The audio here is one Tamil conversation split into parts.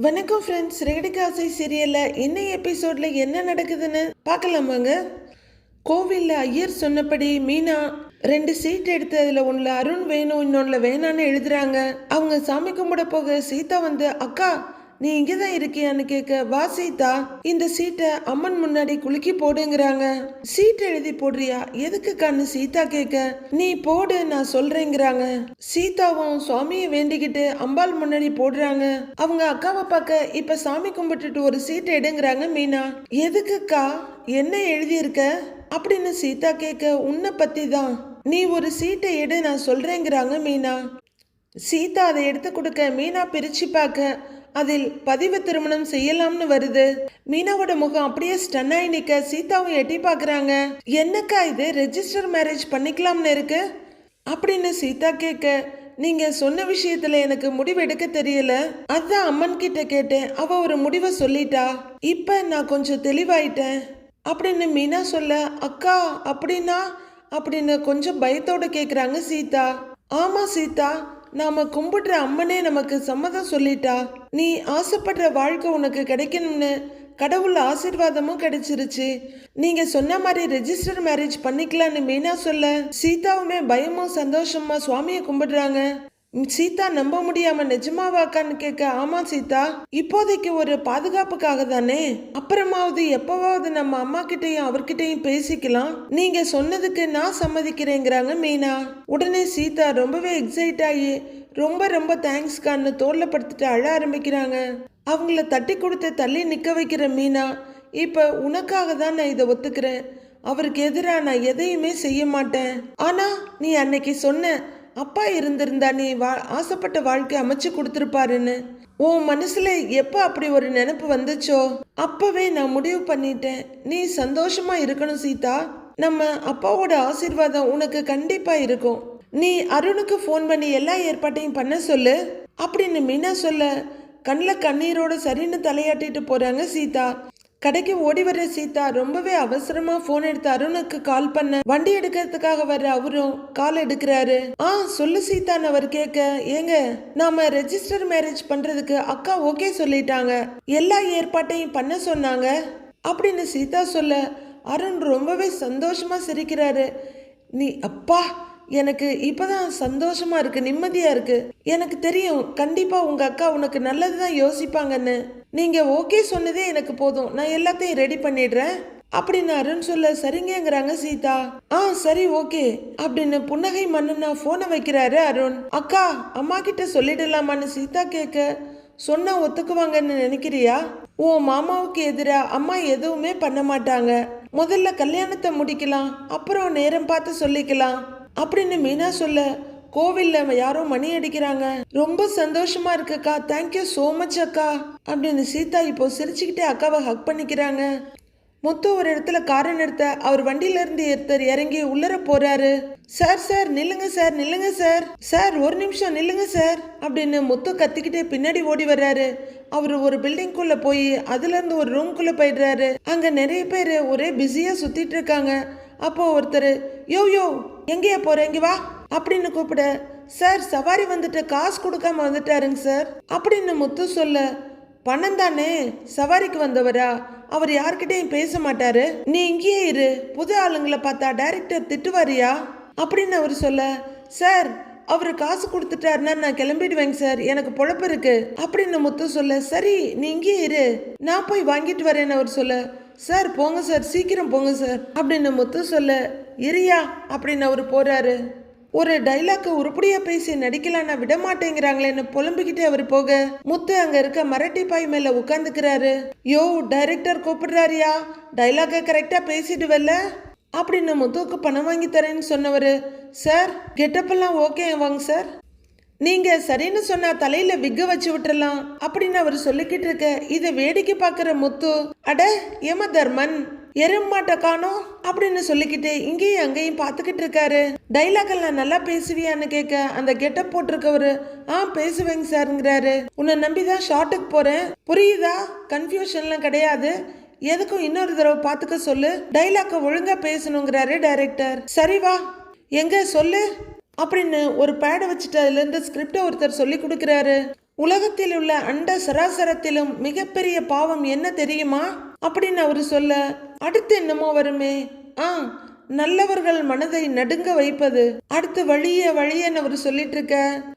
வணக்கம் ஃப்ரெண்ட்ஸ் ரேடிகாசை சீரியலில் என்ன எபிசோடில் என்ன நடக்குதுன்னு பார்க்கலாமாங்க கோவிலில் ஐயர் சொன்னபடி மீனா ரெண்டு சீட் எடுத்து அதில் ஒன்றில் அருண் வேணும் இன்னொன்றில் வேணான்னு எழுதுறாங்க. அவங்க சாமி கும்பிட போக சீதா வந்து அக்கா நீ இங்கே தான் இருக்கியான்னு கேட்க வா சீதா. இந்த சீட்டை அம்மன் முன்னாடி குலுக்கி போடுங்கிறாங்க. சீட் எழுதி போடுறியா? எதுக்கு கண்ணு சீதா கேட்க நீ போடு நான் சொல்றேங்கிறாங்க. சீதாவும் சுவாமியை வேண்டிக்கிட்டு அம்பாள் முன்னாடி போடுறாங்க. அவங்க அக்காவை பார்க்க இப்ப சாமி கும்பிட்டுட்டு ஒரு சீட் எடுங்கிறாங்க மீனா. எதுக்குக்கா? என்ன எழுதியிருக்க? அப்படின்னு சீதா கேட்க உன்னை பத்தி தான் நீ ஒரு சீட்டை எடு நான் சொல்றேங்கிறாங்க மீனா. சீதா அதை எடுத்து கொடுக்க மீனா பிரிச்சு பார்க்க அதில் பதிவு திருமணம் செய்யலாம்னு வருது. மீனாவோட முகம் அப்படியே ஸ்டன் ஆகி நிக்க சீதாவும் எட்டி பார்க்குறாங்க என்னக்கா இது? ரெஜிஸ்டர் மேரேஜ் பண்ணிக்கலாம்னு இருக்கு? அப்படின்னு சீதா கேட்க நீங்க சொன்ன விஷயத்துல எனக்கு முடிவு எடுக்க தெரியல. அதான் அம்மன் கிட்ட கேட்டேன். அவ ஒரு முடிவை சொல்லிட்டா. இப்ப நான் கொஞ்சம் தெளிவாயிட்டேன். அப்படின்னு மீனா சொல்ல அக்கா அப்படின்னா? அப்படின்னு கொஞ்சம் பயத்தோட கேக்குறாங்க சீதா. ஆமா சீதா. நாம கும்பிடுற அம்மனே நமக்கு சம்மதம் சொல்லிட்டா? நீ ஆசைப்படுற வாழ்க்கை உனக்கு கிடைக்கணும்னு கடவுள் ஆசீர்வாதமும் கிடைச்சிருச்சு. நீங்க சொன்ன மாதிரி ரெஜிஸ்டர் மேரேஜ் பண்ணிக்கலாம்னு மீனா சொல்ல சீதாவுமே பயமும் சந்தோஷமா சுவாமியை கும்பிடுறாங்க. சீதா நம்ப முடியாம நிஜமாவாக்கான்னு கேட்க ஆமா சீதா இப்போதைக்கு ஒரு பாதுகாப்புக்காக தானே? அப்புறமாவது எப்பவாவது நம்ம அம்மா கிட்டையும் அவர்கிட்டயும் பேசிக்கலாம். நீங்க சொன்னதுக்கு நான் சம்மதிக்கிறேங்கிறாங்க மீனா. உடனே சீதா ரொம்பவே எக்ஸைட் ஆகி ரொம்ப ரொம்ப தேங்க்ஸ்கான்னு தோல்ல படுத்துட்டு அழ ஆரம்பிக்கிறாங்க. அவங்கள தட்டி கொடுத்து தள்ளி நிக்க வைக்கிற மீனா இப்ப உனக்காக தான் நான் இதை ஒத்துக்கிறேன். அவருக்கு எதிராக நான் எதையுமே செய்ய மாட்டேன். ஆனா நீ அன்னைக்கு சொன்ன அப்பா இருந்திருந்தா நீ வா ஆசைப்பட்ட வாழ்க்கை அமைச்சு கொடுத்துருப்பாருன்னு. உன் மனசுல எப்போ அப்படி ஒரு நினைப்பு வந்துச்சோ? அப்பவே நான் முடிவு பண்ணிட்டேன். நீ சந்தோஷமா இருக்கணும் சீதா. நம்ம அப்பாவோட ஆசீர்வாதம் உனக்கு கண்டிப்பா இருக்கும். நீ அருணுக்கு ஃபோன் பண்ணி எல்லா ஏற்பாட்டையும் பண்ண சொல்லு. அப்படின்னு மீனா சொல்ல கண்ணில் கண்ணீரோட சரின்னு தலையாட்டிட்டு போறாங்க சீதா. கடைக்கு ஓடி வர்ற சீதா ரொம்பவே அவசரமா போன் எடுத்து அருணுக்கு கால் பண்ண. வண்டி எடுக்கிறதுக்காக வர்ற அவரும் கால் எடுக்கிறாரு. ஆ சொல்லு சீதான் அவர் கேட்க. ஏங்க நாம ரெஜிஸ்டர் மேரேஜ் பண்றதுக்கு அக்கா ஓகே சொல்லிட்டாங்க. எல்லா ஏற்பாட்டையும் பண்ண சொன்னாங்க. அப்படின்னு சீதா சொல்ல அருண் ரொம்பவே சந்தோஷமா சிரிக்கிறாரு. நீ அப்பா எனக்கு இப்போதான் சந்தோஷமா இருக்கு நிம்மதியா இருக்கு. எனக்கு தெரியும் கண்டிப்பா உங்க அக்கா உனக்கு நல்லதுதான் யோசிப்பாங்கன்னு. நீங்கள் ஓகே சொன்னதே எனக்கு போதும். நான் எல்லாத்தையும் ரெடி பண்ணிடுறேன். அப்படின்னு அருண் சொல்ல சரிங்கங்கிறாங்க சீதா. ஆ சரி ஓகே. அப்படின்னு புன்னகை மன்னனா போனை வைக்கிறாரு அருண். அக்கா அம்மா கிட்ட சொல்லிடலாமான்னு சீதா கேட்க சொன்னா ஒத்துக்குவாங்கன்னு நினைக்கிறியா? உன் மாமாவுக்கு எதிராக அம்மா எதுவுமே பண்ண மாட்டாங்க. முதல்ல கல்யாணத்தை முடிக்கலாம் அப்புறம் நேரம் பார்த்து சொல்லிக்கலாம். அப்படின்னு மீனா சொல்ல கோவில்ல யாரோ மணி அடிக்கிறாங்க. ரொம்ப சந்தோஷமா இருக்குக்கா. தேங்க்யூ ஸோ மச் அக்கா. அப்படின்னு சீதா இப்போ சிரிச்சுக்கிட்டே அக்காவை ஹக் பண்ணிக்கிறாங்க. முத்து ஒரு இடத்துல காரை நிறுத்த அவர் வண்டியில இருந்து ஒருத்தர் இறங்கி உள்ளர போறாரு. சார் சார் நில்லுங்க சார் நில்லுங்க சார் சார் ஒரு நிமிஷம் நில்லுங்க சார் அப்படின்னு முத்து கத்திக்கிட்டே பின்னாடி ஓடி வர்றாரு. அவர் ஒரு பில்டிங்குள்ள போய் அதுல இருந்து ஒரு ரூம்குள்ள போயிடுறாரு. அங்க நிறைய பேர் ஒரே பிஸியா சுத்திட்டு இருக்காங்க. அப்போ ஒருத்தர் யோ யோ எங்கேயா போற? இங்க வா. அப்படின்னு கூப்பிட சார் சவாரி வந்துட்டு காசு கொடுக்காம வந்துட்டாருங்க சார். அப்படின்னு முத்து சொல்ல பணம் தானே சவாரிக்கு வந்தவரா? அவர் யார்கிட்டயும் பேச மாட்டாரு. நீ இங்கேயே இரு. புது ஆளுங்களை பார்த்தா டைரக்டர் திட்டுவாரியா? அப்படின்னு அவர் சொல்ல சார் அவர் காசு கொடுத்துட்டாருன்னா நான் கிளம்பிடுவேங்க சார். எனக்கு பொழப்பு இருக்கு. அப்படின்னு முத்து சொல்ல சரி நீ இங்கேயே இரு. நான் போய் வாங்கிட்டு வரேன்னு அவர் சொல்ல சார் போங்க சார். சீக்கிரம் போங்க சார். அப்படின்னு முத்து சொல்ல இரியா அப்படின்னு அவர் போறாரு. ஒரு டைலாக்க உருப்படியா பேசி நடிக்கலாம் நான் விட மாட்டேங்கிறாங்களேன்னு புலம்பிக்கிட்டே அவர் போக முத்து அங்க இருக்க மரட்டி பாய் மேல உட்காந்துக்கிறாரு யோ டைரக்டர் கூப்பிடுறாரியா? டைலாக்க கரெக்டா பேசிடுவல்ல? அப்படின்னு முத்துவுக்கு பணம் வாங்கி தரேன்னு சொன்னவர். சார் கெட்டப்பெல்லாம் ஓகே வாங்க சார் நீங்க சரின்னு சொன்னா தலையில விக்க வச்சு விட்டுறலாம். அப்படின்னு அவர் சொல்லிக்கிட்டு இருக்க இதை வேடிக்கை பார்க்குற முத்து அட ஏம தர்மன்? எருமாட்ட காணும் அப்படின்னு சொல்லிக்கிட்டு இங்கேயும் அங்கேயும் பார்த்துக்கிட்டு இருக்காரு. டைலாக் எல்லாம் நல்லா பேசுவியான்னு கேட்க அந்த கெட்டப் போட்டிருக்கவரு ஆ பேசுவேங்க சார்ங்கிறாரு. உன்னை நம்பி தான் ஷார்ட்டுக்கு போறேன். புரியுதா? கன்ஃபியூஷன்லாம் கிடையாது. எதுக்கும் இன்னொரு தடவை பார்த்துக்க சொல்லு. டைலாக்க ஒழுங்கா பேசணுங்கிறாரு டைரக்டர் சரி வா. எங்க? சொல்லு. அப்படின்னு ஒரு பேடை வச்சுட்டு அதுலேருந்து ஸ்கிரிப்டை ஒருத்தர் சொல்லி கொடுக்குறாரு. உலகத்தில் உள்ள அண்ட சராசரத்திலும் மிகப்பெரிய பாவம் என்ன தெரியுமா? அப்படின்னு அவர் சொல்ல அடுத்து என்னமோ வருமே? ஆ நல்லவர்கள் மனதை நடுங்க வைப்பது. அடுத்து வழிய வழியன்னு அவர் சொல்லிட்டு இருக்க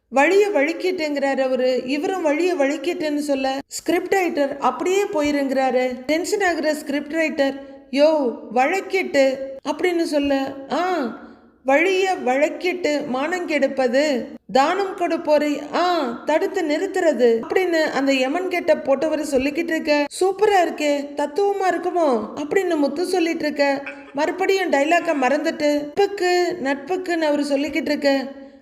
வழிய வழிக்கிட்டுங்கிறாரு அவரு. இவரும் வழிய வழிக்கிட்டுன்னு சொல்ல. ஸ்கிரிப்ட் ரைட்டர் அப்படியே போயிருங்கிறாரு. டென்ஷன் ஆகுற ஸ்கிரிப்ட் ரைட்டர் யோ வழக்கிட்டு அப்படின்னு சொல்ல. ஆ வழிய வழக்கிட்டு மானம் கெடுப்பது? தானம் கொடுப்போரை ஆ தடுத்து நிறுத்துறது. அப்படின்னு அந்த யமன் கெட்ட போட்டவர் சொல்லிக்கிட்டு இருக்க சூப்பரா இருக்கே தத்துவமா இருக்குமோ? அப்படின்னு முத்து சொல்லிட்டு இருக்க மறுபடியும் டைலாக்க மறந்துட்டு நட்புக்கு நட்புக்குன்னு அவர் சொல்லிக்கிட்டு இருக்க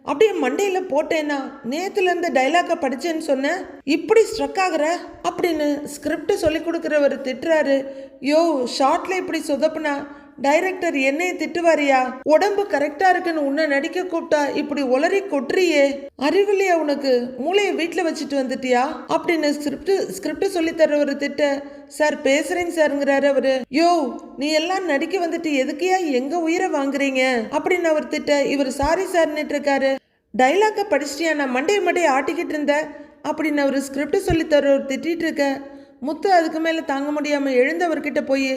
அப்படியே மண்டையில போட்டேனா நேத்துல இருந்து டைலாக படிச்சேன்னு சொன்ன இப்படி ஸ்ட்ரக் ஆகுற? அப்படின்னு ஸ்கிரிப்ட் சொல்லி கொடுக்குறவர் திட்டுறாரு யோ ஷார்ட்ல இப்படி சொதப்புனா டைரக்டர் என்னைய திட்டுவாரியா? உடம்பு கரெக்டா இருக்குன்னு உன்னை நடிக்க கூப்பிட்டா இப்படி உளறி கொட்டுறியே. அறிவில்லையா உனக்கு? மூளையை வீட்டில் வச்சுட்டு வந்துட்டியா? அப்படின்னு ஸ்கிரிப்ட் ஸ்கிரிப்ட் சொல்லி தர்றவர் திட்ட சார் பேசுறேங்க சாருங்கிறாரு அவரு. யோ நீ எல்லாம் நடிக்க வந்துட்டு எதுக்கையா எங்க உயிரை வாங்குறீங்க? அப்படின்னு அவர் திட்ட இவர் சாரி சார்ன்னுட்டு இருக்காரு. டைலாக்க படிச்சிட்டியா? நான் மண்டைய மண்டையை ஆட்டிக்கிட்டு இருந்தேன். அப்படின்னு அவர் ஸ்கிரிப்ட் சொல்லி தர்றவர் திட்டிட்டு இருக்க முத்து அதுக்கு மேலே தாங்க முடியாமல் எழுந்தவர்கிட்ட போய்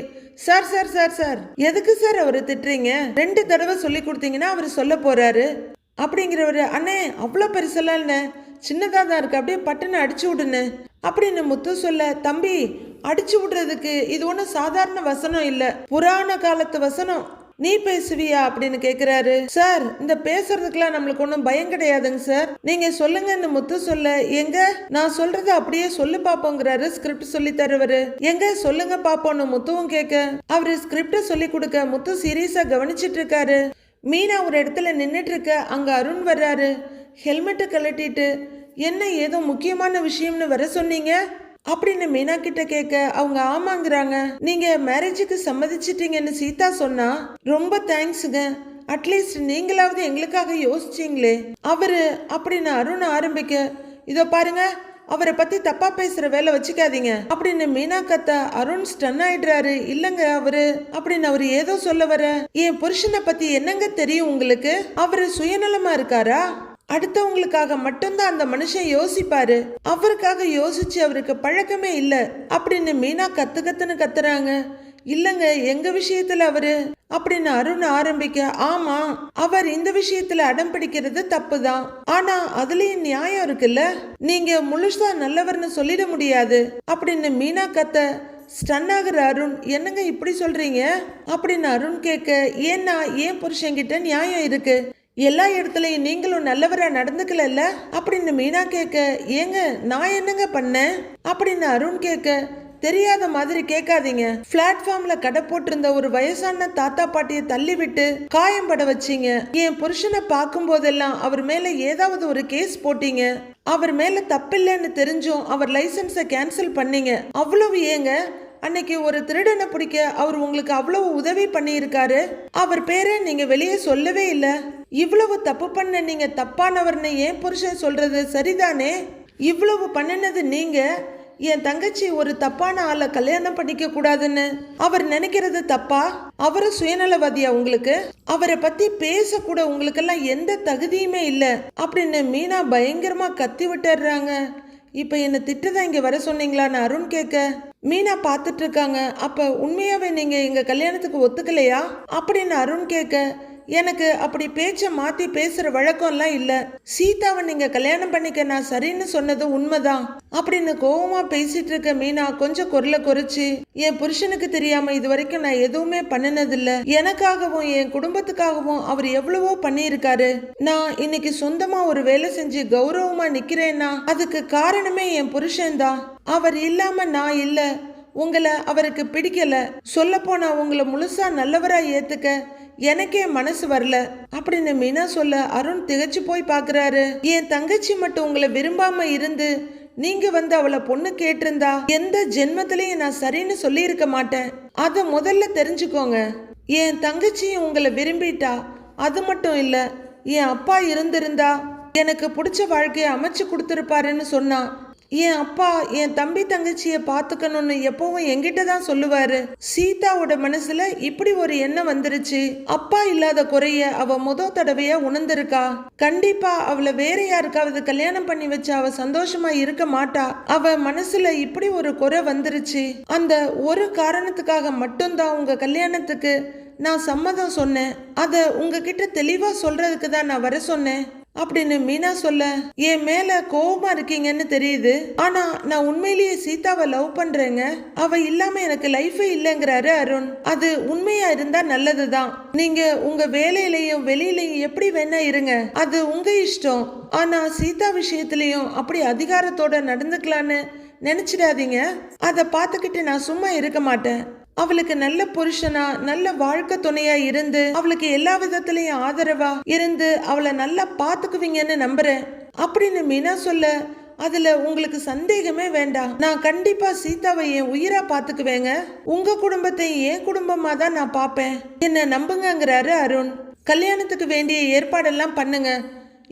சார் சார் சார் சார் எதுக்கு சார் அவரை திட்டுறீங்க? ரெண்டு தடவை சொல்லி கொடுத்தீங்கன்னா அவர் சொல்ல போகிறாரு அப்படிங்கிறவர் அண்ணே அவ்வளோ பெருசெல்லாம் இல்லை சின்னதாக தான் இருக்குது அப்படியே பட்டுன்னு அடிச்சு விடுன்னு அப்படின்னு முத்து சொல்ல தம்பி அடிச்சு விடுறதுக்கு இது ஒன்றும் சாதாரண வசனம் இல்லை. புராண காலத்து வசனம். நீ பேசுவியா அப்படின்னு கேக்குறாரு. சார் இந்த பேசுறதுக்கெல்லாம் நம்மளுக்கு ஒன்றும் பயம் கிடையாதுங்க சார். நீங்க சொல்லுங்கன்னு முத்து சொல்ல எங்க? நான் சொல்றது அப்படியே சொல்லு பாப்போங்கிறாரு. ஸ்கிரிப்ட் சொல்லி தருவாரு. எங்க? சொல்லுங்க பாப்போன்னு முத்துவும் கேட்க அவரு ஸ்கிரிப்ட சொல்லி கொடுக்க முத்து சீரியஸா கவனிச்சிட்டு இருக்காரு. மீனா ஒரு இடத்துல நின்றுட்டு இருக்க அங்க அருண் வர்றாரு. ஹெல்மெட்டை கழட்டிட்டு என்ன ஏதோ முக்கியமான விஷயம்னு வர சொன்னீங்க? அப்படின்னு மீனா கிட்ட கேட்க அவங்க ஆமாங்கிறாங்க. நீங்க மேரேஜுக்கு சம்மதிச்சிட்டீங்கன்னு சீதா சொன்னா ரொம்ப தேங்க்ஸுங்க அட்லீஸ்ட் நீங்களாவது எங்களுக்காக யோசிச்சீங்களே. அவரு அப்படின்னு அருண் ஆரம்பிக்க இதோ பாருங்க அவரை பத்தி தப்பா பேசுற வேலை வச்சுக்காதீங்க. அப்படின்னு மீனா கத்த அருண் ஸ்டன் ஆயிடுறாரு. இல்லங்க அவரு. அப்படின்னு அவரு ஏதோ சொல்ல வர என் புருஷனை பத்தி என்னங்க தெரியும் உங்களுக்கு? அவரு சுயநலமா இருக்காரா? அடுத்தவங்களுக்காக மட்டும்தான் அந்த மனுஷன் யோசிப்பாரு. அவருக்காக யோசிச்சு அவருக்கு பழக்கமே இல்ல. அப்படின்னு மீனா கத்து கத்துன்னு கத்துறாங்க. இல்லங்க எங்க விஷயத்துல அவரு? அப்படின்னு அருண் ஆரம்பிக்க ஆமா அவர் இந்த விஷயத்துல அடம் பிடிக்கிறது தப்புதான். ஆனா அதுலயும் நியாயம் இருக்குல்ல? நீங்க முழுசா நல்லவர்னு சொல்லிட முடியாது. அப்படின்னு மீனா கத்த ஸ்டன் ஆகுற அருண் என்னங்க இப்படி சொல்றீங்க? அப்படின்னு அருண் கேட்க ஏன்னா ஏன் புருஷன்கிட்ட நியாயம் இருக்கு? எல்லா இடத்துலையும் நீங்களும் நல்லவராக நடந்துக்கலல்ல? அப்படின்னு மீனா கேட்க ஏங்க நான் என்னங்க பண்ணேன்? அப்படின்னு அருண் கேட்க தெரியாத மாதிரி கேட்காதீங்க. பிளாட்ஃபார்ம்ல கடை போட்டிருந்த ஒரு வயசான தாத்தா பாட்டியை தள்ளி விட்டு காயம் பட வச்சீங்க. என் புருஷனை பார்க்கும் போதெல்லாம் அவர் மேல ஏதாவது ஒரு கேஸ் போட்டீங்க. அவர் மேல தப்பில்லைன்னு தெரிஞ்சும் அவர் லைசன்ஸை கேன்சல் பண்ணீங்க. அவ்வளவு ஏங்க? அன்னைக்கு ஒரு திருடனை பிடிக்க அவர் உங்களுக்கு அவ்வளவு உதவி பண்ணியிருக்காரு. அவர் பேரை நீங்க வெளியே சொல்லவே இல்லை. இவ்வளவு தப்பு பண்ண நீங்க தப்பானவர்னு ஏன் புருஷன் சொல்றது சரிதானே? இவ்வளவு பண்ணினது நீங்க என் தங்கச்சி ஒரு தப்பான ஆளை கல்யாணம் பண்ணிக்க கூடாதுன்னு அவர் நினைக்கிறது தப்பா? அவரு சுயநலவாதியா உங்களுக்கு? அவரை பத்தி பேசக்கூட உங்களுக்கெல்லாம் எந்த தகுதியுமே இல்லை. அப்படின்னு மீனா பயங்கரமா கத்தி விட்டுறாங்க. இப்போ என்னை திட்டுதான் இங்கே வர சொன்னீங்களான்னு அருண் கேட்க மீனா பார்த்துட்டு இருக்காங்க. அப்போ உண்மையாகவே நீங்கள் எங்கள் கல்யாணத்துக்கு ஒத்துக்கலையா? அப்படின்னு அருண் கேட்க எனக்கு அப்படி பேச்சை மாத்தி பேசுற வழக்கம்லாம் இல்ல. சீதாவை நீங்க கல்யாணம் பண்ணிக்க நான் சரின்னு சொன்னது உண்மைதான். அப்படின்னு கோவமா பேசிட்டு இருக்க மீனா கொஞ்சம் குரலை குறைச்சி என் புருஷனுக்கு தெரியாம இது வரைக்கும் நான் எதுவுமே பண்ணினதில்ல. எனக்காகவும் என் குடும்பத்துக்காகவும் அவர் எவ்வளவோ பண்ணியிருக்காரு. நான் இன்னைக்கு சொந்தமா ஒரு வேலை செஞ்சு கௌரவமா நிக்கிறேன்னா அதுக்கு காரணமே என் புருஷன்தான். அவர் இல்லாம நான் இல்ல. உங்களை அவருக்கு பிடிக்கல. சொல்ல போனா உங்களை முழுசா நல்லவரா ஏத்துக்க. எனக்கே மனசு வரல. அப்படின்னு மீனா சொல்ல அருண் திகைச்சு போய் பாக்குறாரு. என் தங்கச்சி மட்டும் உங்களை விரும்பாம இருந்து நீங்க வந்து அவளை பொண்ணு கேட்டிருந்தா எந்த ஜென்மத்திலையும் நான் சரின்னு சொல்லியிருக்க மாட்டேன். அத முதல்ல தெரிஞ்சுக்கோங்க. என் தங்கச்சியும் உங்களை விரும்பிட்டா அது மட்டும் இல்ல என் அப்பா இருந்திருந்தா எனக்கு பிடிச்ச வாழ்க்கையை அமைச்சு கொடுத்துருப்பாருன்னு சொன்னா என் அப்பா என் தம்பி தங்கச்சியை பார்த்துக்கணும்னு எப்பவும் என்கிட்ட தான் சொல்லுவாரு. சீதாவோட மனசுல இப்படி ஒரு எண்ணம் வந்துருச்சு. அப்பா இல்லாத குறைய அவ முத தடவையா உணர்ந்திருக்கா. கண்டிப்பா அவளை வேற யாருக்காவது கல்யாணம் பண்ணி வச்சு அவ சந்தோஷமா இருக்க மாட்டா. அவ மனசுல இப்படி ஒரு குறை வந்துருச்சு. அந்த ஒரு காரணத்துக்காக மட்டும்தான் உங்க கல்யாணத்துக்கு நான் சம்மதம் சொன்னேன். அதை உங்ககிட்ட தெளிவா சொல்றதுக்கு தான் நான் வர சொன்னேன். அப்படின்னு மீனா சொல்ல என் மேல கோபமா இருக்கீங்கன்னு தெரியுது. ஆனா நான் உண்மையிலேயே சீதாவை லவ் பண்றேங்க. அவ இல்லாம எனக்கு லைஃபே இல்லைங்கிறாரு அருண். அது உண்மையா இருந்தா நல்லதுதான். நீங்க உங்க வேலையிலையும் வெளியிலையும் எப்படி வேணா இருங்க. அது உங்க இஷ்டம். ஆனா சீதா விஷயத்திலையும் அப்படி அதிகாரத்தோட நடந்துக்கலான்னு நினைச்சிடாதீங்க. அதை பார்த்துக்கிட்டு நான் சும்மா இருக்க மாட்டேன். அவளுக்கு நல்ல புருஷனா நல்ல வாழ்க்கை துணையா இருந்து அவளுக்கு எல்லா விதத்திலையும் ஆதரவா இருந்து அவளை நல்லா பாத்துக்குவீங்கன்னு நம்புறேன். அப்படின்னு மீனா சொல்ல அதுல உங்களுக்கு சந்தேகமே வேண்டாம். நான் கண்டிப்பா சீதாவை என் உயிரா பாத்துக்குவேங்க உங்க குடும்பத்தை என் குடும்பமா தான் நான் பாப்பேன் என்ன நம்புங்கங்கிறாரு அருண். கல்யாணத்துக்கு வேண்டிய ஏற்பாடெல்லாம் பண்ணுங்க.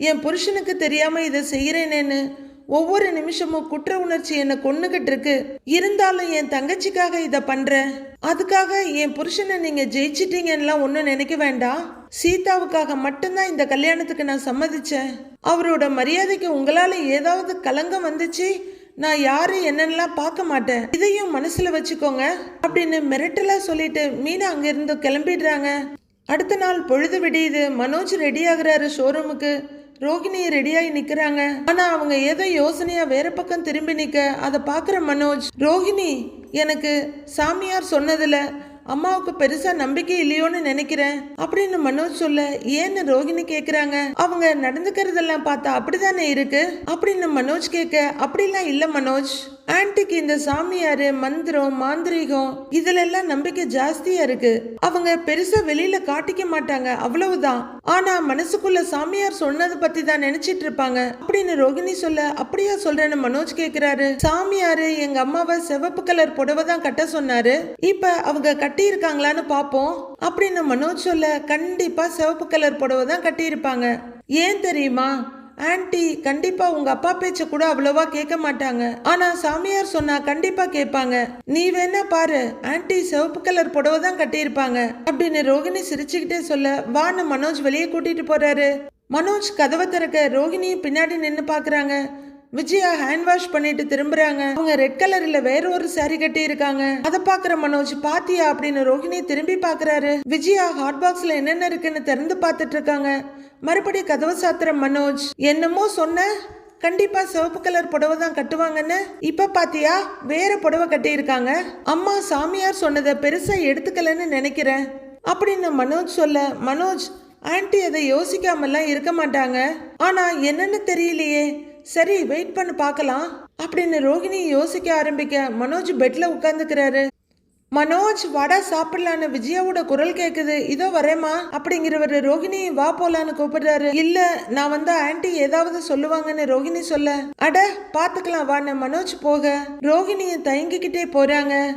என் புருஷனுக்கு தெரியாம இதை செய்யறேனேன்னு ஒவ்வொரு நிமிஷமும் குற்ற உணர்ச்சி என்னை கொண்டுகிட்டு இருக்கு. இருந்தாலும் என் தங்கச்சிக்காக இதை பண்றேன் அதுக்காக என் புருஷனை நீங்க ஜெயிச்சிட்டீங்கன்னுலாம் ஒன்றும் நினைக்க வேண்டாம் சீதாவுக்காக மட்டும்தான் இந்த கல்யாணத்துக்கு நான் சம்மதிச்சேன். அவரோட மரியாதைக்கு உங்களால ஏதாவது கலங்கம் வந்துச்சு? நான் யாரு என்னென்னலாம் பார்க்க மாட்டேன். இதையும் மனசுல வச்சுக்கோங்க. அப்படின்னு மிரட்டலா சொல்லிட்டு மீனா அங்கிருந்து கிளம்பிடுறாங்க. அடுத்த நாள் பொழுது விடியுது. மனோஜ் ரெடி ஆகுறாரு ஷோரூமுக்கு ரோகிணி ரெடியாகி நிற்கிறாங்க. ஆனா அவங்க ஏதோ யோசனையா வேற பக்கம் திரும்பி நிற்க அதை பார்க்குற மனோஜ் ரோகிணி எனக்கு சாமியார் சொன்னதில் அம்மாவுக்கு பெருசா நம்பிக்கை இல்லையோன்னு நினைக்கிறேன் அப்படின்னு மனோஜ் சொல்ல ஏன்னு ரோகிணி கேக்குறாங்க அவங்க நடந்துக்கிறதெல்லாம் பார்த்தா அப்படிதானே இருக்கு? அப்படின்னு மனோஜ் கேட்க அப்படிலாம் இல்ல மனோஜ். ஆன்ட்டிக்கு இந்த சாமியாரு மந்திரம் மாந்திரீகம் இதுலெல்லாம் நம்பிக்கை ஜாஸ்தியா இருக்கு. அவங்க பெருசா வெளியில காட்டிக்க மாட்டாங்க அவ்வளவுதான். ஆனா மனசுக்குள்ள சாமியார் சொன்னதை பத்தி தான் நினைச்சிட்டு இருப்பாங்க. அப்படின்னு ரோகிணி சொல்ல அப்படியா சொல்றேன்னு மனோஜ் கேக்குறாரு. சாமியாரு எங்க அம்மாவை சிவப்பு கலர் புடவை தான் கட்ட சொன்னாரு. இப்ப அவங்க கட்டி இருக்காங்களான்னு பாப்போம். அப்படின்னு மனோஜ் சொல்ல கண்டிப்பா சிவப்பு கலர் புடவை தான் கட்டி இருப்பாங்க ஏன் தெரியுமா? ஆன்டி கண்டிப்பா உங்க அப்பா பேச்ச கூட அவ்வளவா கேட்க மாட்டாங்க. ஆனா சாமியார் சொன்னா கண்டிப்பா கேட்பாங்க. நீ வேணா பாரு ஆன்டி சிவப்பு கலர் புடவை தான் கட்டியிருப்பாங்க. அப்படின்னு ரோகிணி சிரிச்சுக்கிட்டே சொல்ல வான்னு மனோஜ் வெளியே கூட்டிட்டு போறாரு. மனோஜ் கதவை திறக்க ரோகிணி பின்னாடி நின்னு பாக்குறாங்க. விஜயா ஹேண்ட் வாஷ் பண்ணிட்டு திரும்புறாங்க. அவங்க ரெட் கலர்ல வேற ஒரு சாரி கட்டி இருக்காங்க அத பாக்குற மனோஜ் பாத்தியா அப்படின்னு ரோஹிணி திரும்பி பாக்குறாரு. விஜயா ஹாட் பாக்ஸ்ல என்னென்ன இருக்குன்னு திறந்து பாத்துட்டு இருக்காங்க. மறுபடியும் கதவை சாத்திரம் மனோஜ் என்னமோ சொன்ன. கண்டிப்பா சிவப்பு கலர் புடவை தான் கட்டுவாங்கன்னு. இப்ப பாத்தியா வேற புடவை கட்டியிருக்காங்க. அம்மா சாமியார் சொன்னதை பெருசா எடுத்துக்கலன்னு நினைக்கிறேன். அப்படின்னு மனோஜ் சொல்ல மனோஜ் ஆன்டி அதை யோசிக்காமலாம் இருக்க மாட்டாங்க. ஆனா என்னன்னு தெரியலையே. சரி வெயிட் பண்ணி பார்க்கலாம். அப்படின்னு ரோகிணி யோசிக்க ஆரம்பிக்க மனோஜ் பெட்ல உட்காந்துக்கிறாரு மனோஜ் வடை சாப்பிடலான்னு விஜயாவோட குரல் கேக்குது. இதோ வரேம்மா. அப்படிங்கிறவர் ரோஹிணி வா போலான்னு கூப்பிடுறாரு. இல்ல நான் வந்து ஆன்டி ஏதாவது சொல்லுவாங்கன்னு ரோகிணி சொல்ல. அட பாத்துக்கலாம் வான்னு மனோஜ் போக. ரோகிணியை தயங்கிக்கிட்டே போறாங்க.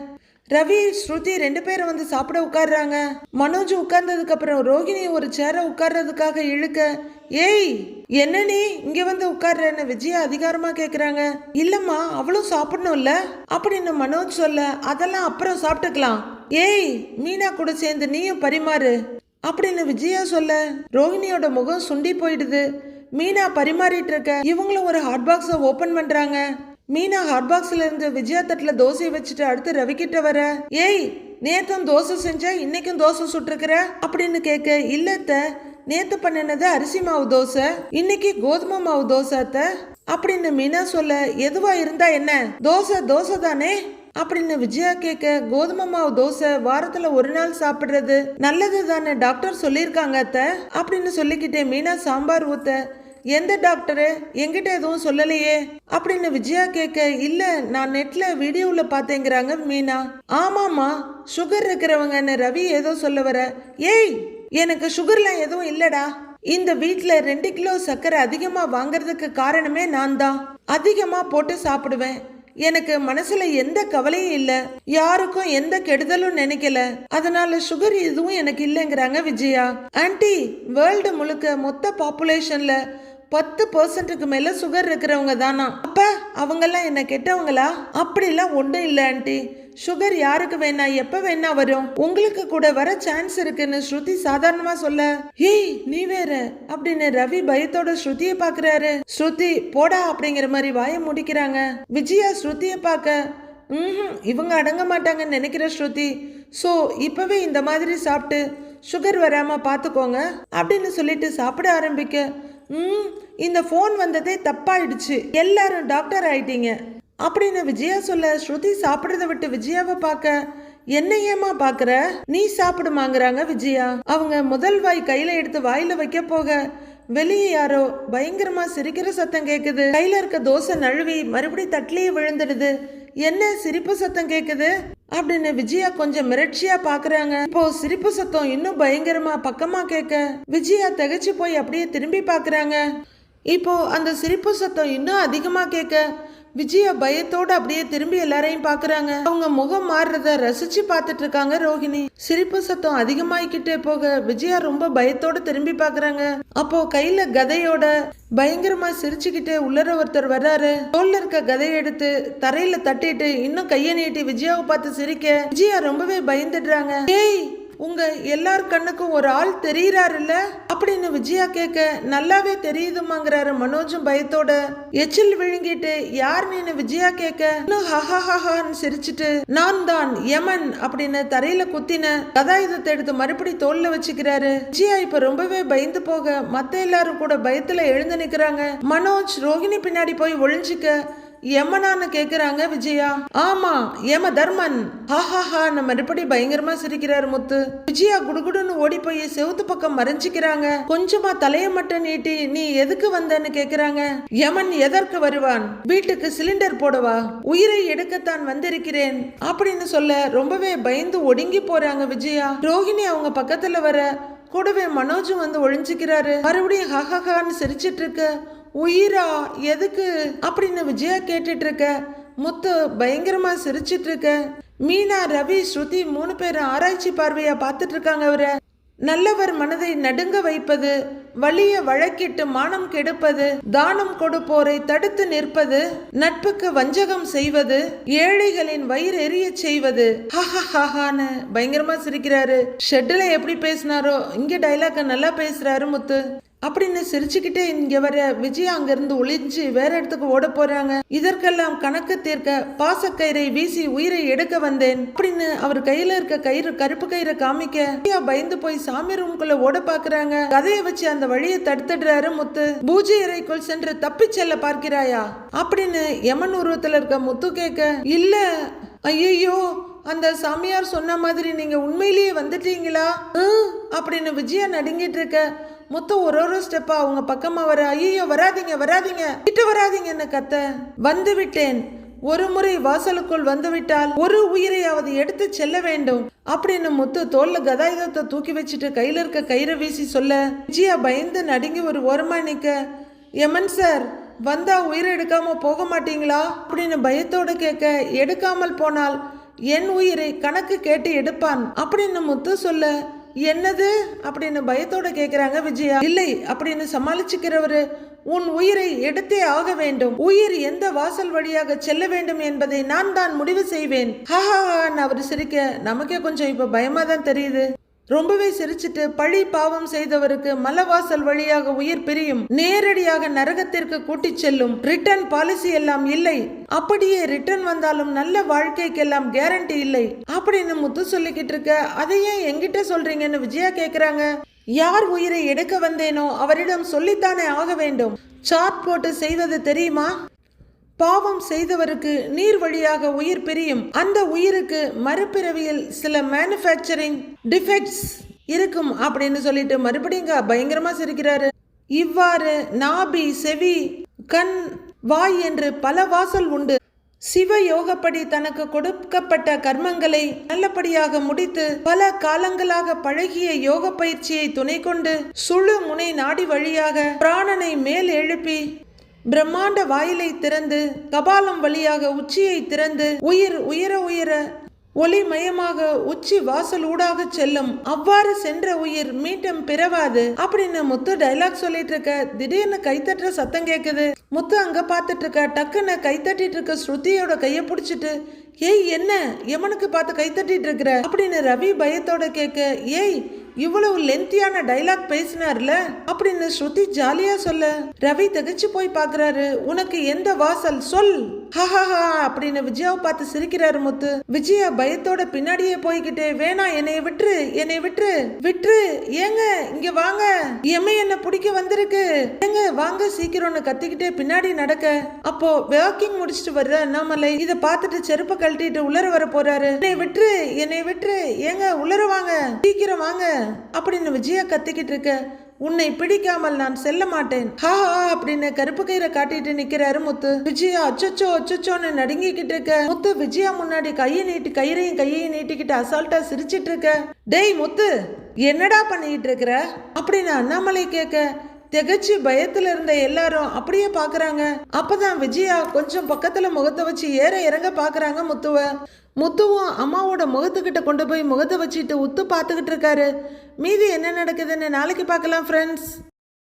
ரவி ஸ்ருதி ரெண்டு பேரும் வந்து சாப்பிட உட்கார்றாங்க. மனோஜ் உட்கார்ந்ததுக்கு அப்புறம் ரோகிணி ஒரு சேரை உட்கார்றதுக்காக இழுக்க ஏய் என்ன நீ இங்க வந்து உட்கார்றன்னு விஜயா அதிகாரமா கேக்குறாங்க. இல்லம்மா அவளும் சாப்பிடணும்ல? அப்படின்னு மனோஜ் சொல்ல அதெல்லாம் அப்புறம் சாப்பிட்டுக்கலாம். ஏய் மீனா கூட சேர்ந்து நீயும் பரிமாறு. அப்படின்னு விஜயா சொல்ல ரோஹிணியோட முகம் சுண்டி போயிடுது. மீனா பரிமாறிட்டு இருக்க இவங்களும் ஒரு ஹாட் பாக்ஸை ஓபன் பண்றாங்க. மீனா ஹாட் பாக்ஸ்ல இருந்து விஜயா தட்டுல தோசையை வச்சுட்டு அடுத்து ரவி கிட்ட வர ஏய் நேத்தும் தோசை செஞ்ச இன்னைக்கும் தோசை சுட்டுருக்குற? அப்படின்னு கேட்க இல்லத்த நேத்து பண்ணினது அரிசி மாவு தோசை இன்னைக்கு கோதுமை மாவு தோசை அத்த. அப்படின்னு மீனா சொல்ல எதுவா இருந்தா என்ன? தோசை தோசை தானே? அப்படின்னு விஜயா கேட்க கோதுமை மாவு தோசை வாரத்துல ஒரு நாள் சாப்பிடுறது நல்லது தானே டாக்டர் சொல்லியிருக்காங்க அத்த. அப்படின்னு சொல்லிக்கிட்டே மீனா சாம்பார் ஊத்த எந்த டாக்டரு? எங்கிட்ட எதுவும் சொல்லலையே. அப்படின்னு விஜயா கேட்க இல்ல நான் நெட்ல வீடியோல பார்த்தேங்கிறாங்க மீனா. ஆமாமா சுகர் இருக்கிறவங்கன்னு ரவி ஏதோ சொல்ல வர. ஏய் எனக்கு சுகர்லாம் எதுவும் இல்லடா. இந்த வீட்டில் ரெண்டு கிலோ சர்க்கரை அதிகமாக வாங்குறதுக்கு காரணமே நான் தான் அதிகமாக போட்டு சாப்பிடுவேன். எனக்கு மனசுல எந்த கவலையும் இல்ல. யாருக்கும் எந்த கெடுதலும் நினைக்கல. அதனால சுகர் எதுவும் எனக்கு இல்லைங்கிறாங்க விஜயா. ஆன்ட்டி வேர்ல்டு முழுக்க மொத்த பாப்புலேஷன்ல பத்து பர்சன்ட்டுக்கு மேலே சுகர் இருக்கிறவங்க தானா அப்போ அவங்கெல்லாம் என்ன கெட்டவங்களா? அப்படிலாம் ஒன்றும் இல்லை ஆண்டி சுகர் யாருக்கு வேணா எப்போ வேணா வரும். உங்களுக்கு கூட வர சான்ஸ் இருக்குன்னு ஸ்ருதி சாதாரணமா சொல்ல. ஹேய் நீ வேற. அப்படின்னு ரவி பயத்தோட ஸ்ருதியை பாக்குறாரு. ஸ்ருதி போடா அப்படிங்கிற மாதிரி வாயை முடிக்கிறாங்க. விஜயா ஸ்ருதியை பார்க்க ம்ஹும் இவங்க அடங்க மாட்டாங்கன்னு நினைக்கிற ஸ்ருதி. ஸோ இப்போவே இந்த மாதிரி சாப்பிட்டு சுகர் வராமல் பார்த்துக்கோங்க அப்படின்னு சொல்லிட்டு சாப்பிட ஆரம்பிக்க ம் இந்த ஃபோன் வந்ததே தப்பாயிடுச்சு. எல்லாரும் டாக்டர் ஆயிட்டீங்க. அப்படின்னு விஜயா சொல்ல ஸ்ருதி சாப்பிட்றத விட்டு விஜயாவை பார்க்க என்ன ஏமா பாக்குற நீ சாப்பிடுமாங்கிறாங்க விஜயா. அவங்க முதல் வாய் கையில எடுத்து வாயில வைக்க போக வெளியே யாரோ பயங்கரமா சிரிக்கிற சத்தம் கேக்குது. கையில இருக்க தோசை நழுவி மறுபடியும் தட்லியே விழுந்துடுது. என்ன சிரிப்பு சத்தம் கேக்குது? அப்படின்னு விஜயா கொஞ்சம் மிரட்சியா பாக்குறாங்க. இப்போ சிரிப்பு சத்தம் இன்னும் பயங்கரமா பக்கமா கேட்க விஜயா திகைச்சு போய் அப்படியே திரும்பி பாக்குறாங்க. இப்போ அந்த சிரிப்பு சத்தம் இன்னும் அதிகமா கேட்க விஜயா பயத்தோட அப்படியே திரும்பி எல்லாரையும் பார்க்குறாங்க அவங்க முகம் மாறுறத ரசிச்சு பார்த்துட்டு இருக்காங்க ரோஹிணி. சிரிப்பு சத்தம் அதிகமாயிக்கிட்டே போக விஜயா ரொம்ப பயத்தோட திரும்பி பார்க்குறாங்க அப்போ கையில கதையோட பயங்கரமா சிரிச்சுக்கிட்டே உள்ளர ஒருத்தர் வர்றாரு. தோல்ல இருக்க கதையை எடுத்து தரையில தட்டிட்டு இன்னும் கையை நீட்டி விஜயாவை பார்த்து சிரிக்க விஜயா ரொம்பவே பயந்துடுறாங்க. ஏய் உங்க எல்லார் கண்ணுக்கும் ஒரு ஆள் தெரியறாருல்ல? அப்படின்னு விஜயா கேட்க நல்லாவே தெரியுதுமாங்கிறாரு மனோஜும் பயத்தோட. எச்சில் விழுங்கிட்டு யார் நீனு? விஜயா கேட்க இன்னும் ஹஹஹஹான்னு சிரிச்சிட்டு நான் தான் யமன் அப்படின்னு தரையில குத்தின கதாயுதத்தை எடுத்து மறுபடி தோல்ல வச்சுக்கிறாரு. விஜயா இப்ப ரொம்பவே பயந்து போக மத்த எல்லாரும் கூட பயத்துல எழுந்து நிக்கிறாங்க. மனோஜ் ரோஹிணி பின்னாடி போய் ஒளிஞ்சுக்க யமனான்னு கேக்குறாங்க விஜயா. ஆமா எம தர்மன். ஹாஹாஹான்னு மறுபடி பயங்கரமா சிரிக்கிறாரு முத்து. விஜயா குடுகுடுன்னு ஓடி போய் செவுத்து பக்கம் மறைஞ்சிக்கிறாங்க. கொஞ்சமா தலைய மட்டும் நீட்டி நீ எதுக்கு வந்தன்னு கேக்குறாங்க? யமன் எதற்கு வருவான்? வீட்டுக்கு சிலிண்டர் போடவா? உயிரை எடுக்கத்தான் வந்திருக்கிறேன். அப்படின்னு சொல்ல ரொம்பவே பயந்து ஒடுங்கி போறாங்க விஜயா. ரோஹிணி அவங்க பக்கத்துல வர கூடவே மனோஜும் வந்து ஒழிஞ்சுக்கிறாரு. மறுபடியும் ஹஹஹான்னு சிரிச்சிட்டு இருக்க. உயிரா? எதுக்கு? அப்படின்னு விஜயா கேட்டுட்டு இருக்க முத்து பயங்கரமா சிரிச்சிட்டு இருக்க மீனா ரவி ஸ்ருதி மூணு பேரும் ஆராய்ச்சி பார்வையா பார்த்துட்டு இருக்காங்க அவரை. நல்லவர் மனதை நடுங்க வைப்பது வலிய வழக்கிட்டு மானம் கெடுப்பது தானம் கொடுப்போரை தடுத்து நிற்பது நட்புக்கு வஞ்சகம் செய்வது ஏழைகளின் வயிறு எரிய செய்வது. ஹஹஹஹான்னு பயங்கரமா சிரிக்கிறாரு. ஷெட்டில் எப்படி பேசினாரோ இங்க டைலாக்க நல்லா பேசுறாரு முத்து. அப்படின்னு சிரிச்சுக்கிட்டே இங்க வர விஜய் அங்கிருந்து ஒளிஞ்சு வேற இடத்துக்கு ஓட போறாங்க. இதற்கெல்லாம் கணக்கு தீர்க்க பாசக்கயிறை வீசி உயிரை எடுக்க வந்தேன். அப்படின்னு அவர் கையில இருக்க கயிறு கருப்பு கயிறை காமிக்க பயந்து போய் சாமி ரூம்குள்ள ஓட பாக்குறாங்க. கதையை வச்சு அந்த வழியை தடுத்துடுறாரு முத்து. பூஜை அறைக்குள் சென்று தப்பி செல்ல பார்க்கிறாயா? அப்படின்னு யமன் உருவத்துல இருக்க முத்து கேட்க இல்ல ஐயோ அந்த சாமியார் சொன்ன மாதிரி நீங்க உண்மையிலேயே வந்துட்டீங்களா? அப்படின்னு விஜயா நடுங்கிட்டு இருக்க முத்து ஒரு ஒரு ஸ்டெப்பா அவங்க பக்கமா வர ஐயோ வராதீங்க வராதீங்க. கிட்ட வராதீங்கன்னு கத்த? வந்து விட்டேன். ஒரு முறை வாசலுக்குள் வந்துவிட்டால் ஒரு உயிரையாவது எடுத்து செல்ல வேண்டும். அப்படின்னு முத்து தோல்ல கதாயுதத்தை தூக்கி வச்சுட்டு கையில இருக்க கயிறை வீசி சொல்ல விஜயா பயந்து நடுங்கி ஒரு ஓரமா நிக்க யமன் சார் வந்தா உயிரை எடுக்காம போக மாட்டீங்களா? அப்படின்னு பயத்தோடு கேட்க எடுக்காமல் போனால் என் உயிரை கணக்கு கேட்டு எடுப்பான். அப்படின்னு முத்து சொல்ல என்னது? அப்படின்னு பயத்தோட கேட்குறாங்க விஜயா. இல்லை அப்படின்னு சமாளிச்சுக்கிறவர் உன் உயிரை எடுத்தே ஆக வேண்டும். உயிர் எந்த வாசல் வழியாக செல்ல வேண்டும் என்பதை நான் தான் முடிவு செய்வேன். ஹஹா அவர் சிரிக்க நமக்கே கொஞ்சம் இப்ப பயமா தான் தெரியுது. ரொம்பவே சிரிச்சிட்டு பழி பாவம் செய்தவருக்கு மலவாசல் வழியாக உயிர் பிரியும். நேரடியாக நரகத்திற்கு கூட்டிச் செல்லும் ரிட்டர்ன் பாலிசி எல்லாம் இல்லை. அப்படியே ரிட்டர்ன் வந்தாலும் நல்ல வாழ்க்கைக்கெல்லாம் கேரண்டி இல்லை. அப்படின்னு முத்து சொல்லிக்கிட்டு இருக்க அதை ஏன் என்கிட்ட சொல்றீங்கன்னு விஜயா கேக்குறாங்க? யார் உயிரை எடுக்க வந்தேனோ அவரிடம் சொல்லித்தானே ஆக வேண்டும். சார்ட் போட்டு செய்வது தெரியுமா? பாவம் செய்தவருக்கு நீர் வழியாக உயிர் பிரியும். அந்த உயிருக்கு மறுபிறவியில் சில மேனுஃபேக்சரிங் டிஃபெக்ட்ஸ் இருக்கும் அப்படின்னு சொல்லிட்டு மறுபடியும் பயங்கரமா சிரிக்கிறாரு. இவ்வாறு நாபி செவி கண் வாய் என்று பல வாசல் உண்டு. சிவ யோகப்படி தனக்கு கொடுக்கப்பட்ட கர்மங்களை நல்லபடியாக முடித்து பல காலங்களாக பழகிய யோக பயிற்சியை துணை கொண்டு சுழு முனை நாடி வழியாக பிராணனை மேல் எழுப்பி பிரம்மாண்ட வாயிலை திறந்து கபாலம் வழியாக உச்சியை திறந்து உயிர் உயர உயர ஒளி மயமாக உச்சி வாசல் ஊடாக செல்லும். அவ்வாறு சென்ற உயிர் மீட்டம் பிறவாது. அப்படின்னு முத்து டைலாக் சொல்லிட்டு இருக்க திடீர்னு கைத்தட்டுற சத்தம் கேக்குது. முத்து அங்க பார்த்துட்டு இருக்க டக்குன்னு கைத்தட்டிட்டு இருக்க ஸ்ருதியோட கைய பிடிச்சிட்டு ஏய் என்ன? எமனுக்கு பார்த்து கைத்தட்டிட்டு இருக்கிற? அப்படின்னு ரவி பயத்தோட கேட்க ஏய் இவ்வளவு லென்த்தியான டைலாக் பேசினார்ல? அப்படின்னு ஸ்ருதி ஜாலியா சொல்ல ரவி தகச்சு போய் பார்க்கறாரு உனக்கு எந்த வாசல்? சொல். ஹஹஹா அப்படின்னு விஜயாவை பார்த்து சிரிக்கிறாரு முத்து. விஜயா பயத்தோட பின்னாடியே போய்கிட்டே வேணாம் என்னைய விட்டுரு என்னைய விட்டுரு விட்டுரு. ஏங்க இங்க வாங்க. எம்மை என்ன பிடிக்க வந்திருக்கு? ஏங்க வாங்க சீக்கிரம்னு கத்திக்கிட்டே பின்னாடி நடக்க. அப்போ வாக்கிங் முடிச்சிட்டு வர்ற அண்ணாமலை இதை பார்த்துட்டு செருப்பை கழட்டிட்டு உலர வர போறாரு. என்னை விட்டுரு என்னை விட்டுரு. ஏங்க உலர வாங்க. சீக்கிரம் வாங்க. அப்படின்னு விஜயா கத்திக்கிட்டு இருக்க உன்னை பிடிக்காமல் நான் செல்ல மாட்டேன். ஹா ஹா அப்படின்னு கருப்பு கயிறை காட்டிட்டு நிக்கிறாரு முத்து. விஜயா அச்சச்சோ அச்சச்சோன்னு நடுங்கிக்கிட்டு இருக்க. முத்து விஜயா முன்னாடி கையை நீட்டி கயிறையும் கையையும் நீட்டிக்கிட்டு அசால்ட்டா சிரிச்சிட்டு இருக்க. டேய் முத்து என்னடா பண்ணிட்டு இருக்கிற? அப்படின்னு அண்ணாமலை கேட்க திகச்சு பயத்துல இருந்த எல்லாரும் அப்படியே பாக்குறாங்க. அப்பதான் விஜயா கொஞ்சம் பக்கத்துல முகத்தை வச்சு ஏற இறங்க பாக்குறாங்க முத்துவ. முத்துவும் அம்மாவோட முகத்துக்கிட்ட கொண்டு போய் முகத்தை வச்சுட்டு உத்து பார்த்துக்கிட்டு இருக்காரு. மீதி என்ன நடக்குதுன்னு நாளைக்கு பார்க்கலாம் ஃப்ரெண்ட்ஸ்